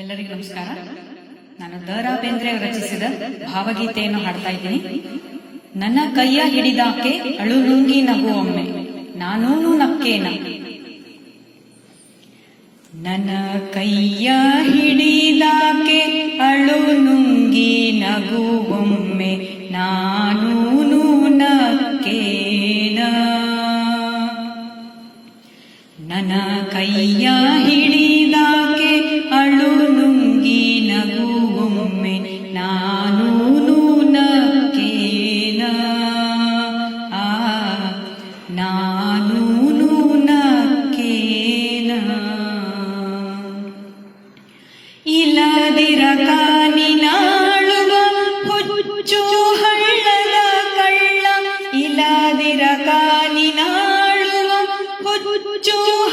ಎಲ್ಲರಿಗೂ ನಮಸ್ಕಾರ. ನಾನು ದ ರಾ ಬೇಂದ್ರೆ ರಚಿಸಿದ ಭಾವಗೀತೆಯನ್ನು ಹಾಡ್ತಾ ಇದ್ದೀನಿ. ನನ್ನ ಕೈಯ ಹಿಡಿದಾಕೆ ಅಳು ನುಂಗಿ ನಗು ಒಮ್ಮೆ, ನಾನೂನು ನಕ್ಕೇನ. ನನ್ನ ಕೈಯ ಹಿಡಿದಾಕೆ ಅಳು ನುಂಗಿ ನಗು ಒಮ್ಮೆ, ನಾನೂನು ನಕ್ಕೇನ. ನನ್ನ ಕೈಯ ಹಿಡಿದಾಕೆ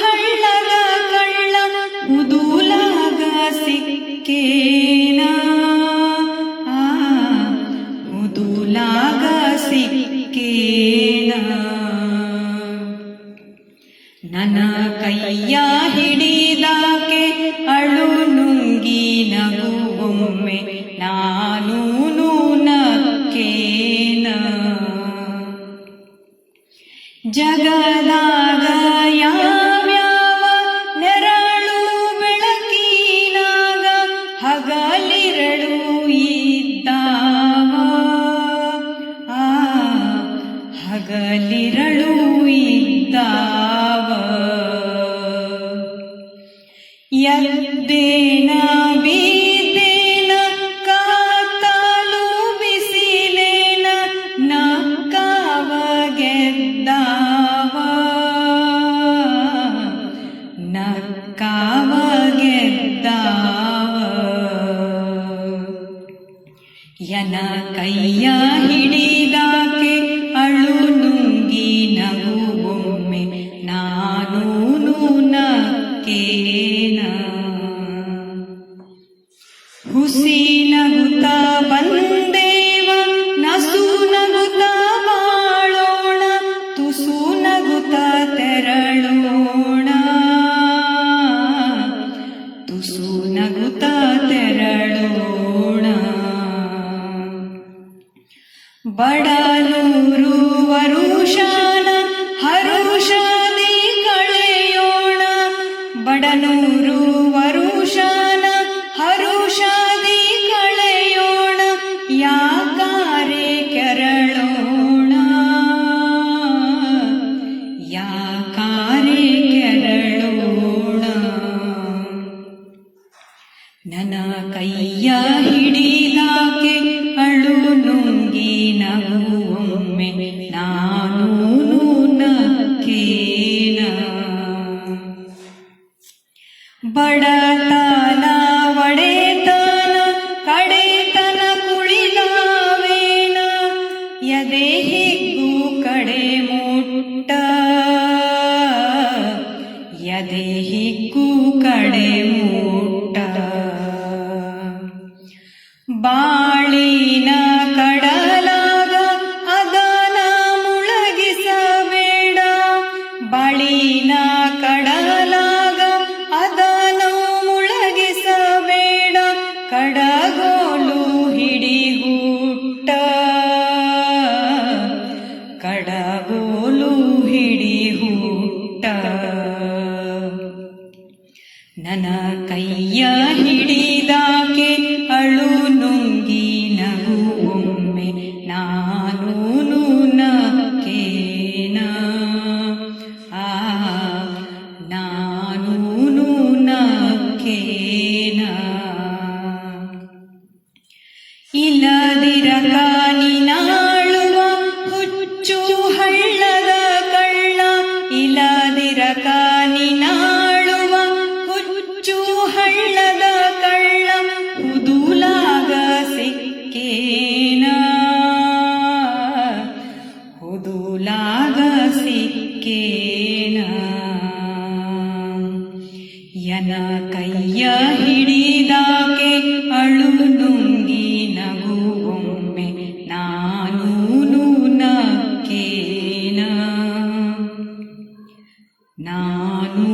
ಹಳ್ಳದ ಕಳ್ಳ ಉದುಲಾಗ ಸಿಕ್ಕೇನ? ಉದುಲಾಗ ಸಿಕ್ಕೇನ? ನನ್ನ ಕೈಯ ಹಿಡಿದಾಕೆ ಅಳು ಎದ್ದೇನ ಬಿದ್ದೇನ ಕಾತಲು ಬಿಸಿಲೇನ ನಕ್ಕಾವ ಗೆದ್ದಾವ ನಕ್ಕಾವ ಗೆದ್ದಾವ ಯನ ಕೈಯ ಹಿಡಿದಾಕೆ ಹುಸಿ ನಗುತ್ತ ಬಂದೇವ ನಸು ನಗುತ್ತ ಬಾಳೋಣ ತುಸು ನಗುತ್ತ ತೆರಳೋಣ. ತುಸು ನಗುತ್ತ ತೆರಳೋಣ. ಬಡಲೂರು ವರುಷಾನ ನನ್ನ ಕೈಯ ಹಿಡಿದಾಕೆ ಅಳು ನುಂಗಿ ನಗುವೊಮ್ಮೆ ನಾನು ನಕ್ಕೇನ ಬಡತನ ನನ್ನ ಕೈಯ ಹಿಡಿದಾಕೆ ಅಳು ನುಂಗಿ ನಗುವೊಮ್ಮೆ ನಾನು ನಕ್ಕೇನ ಆ ನಾನು ನಕ್ಕೇನ ಇಲ್ಲದಿರ ಯನ ಕೈಯ ಹಿಡಿದಾಕೆ ಅಳು ನುಂಗಿ ನಗುವೊಮ್ಮೆ ನಾನು ನಕ್ಕೇನ ನಾನು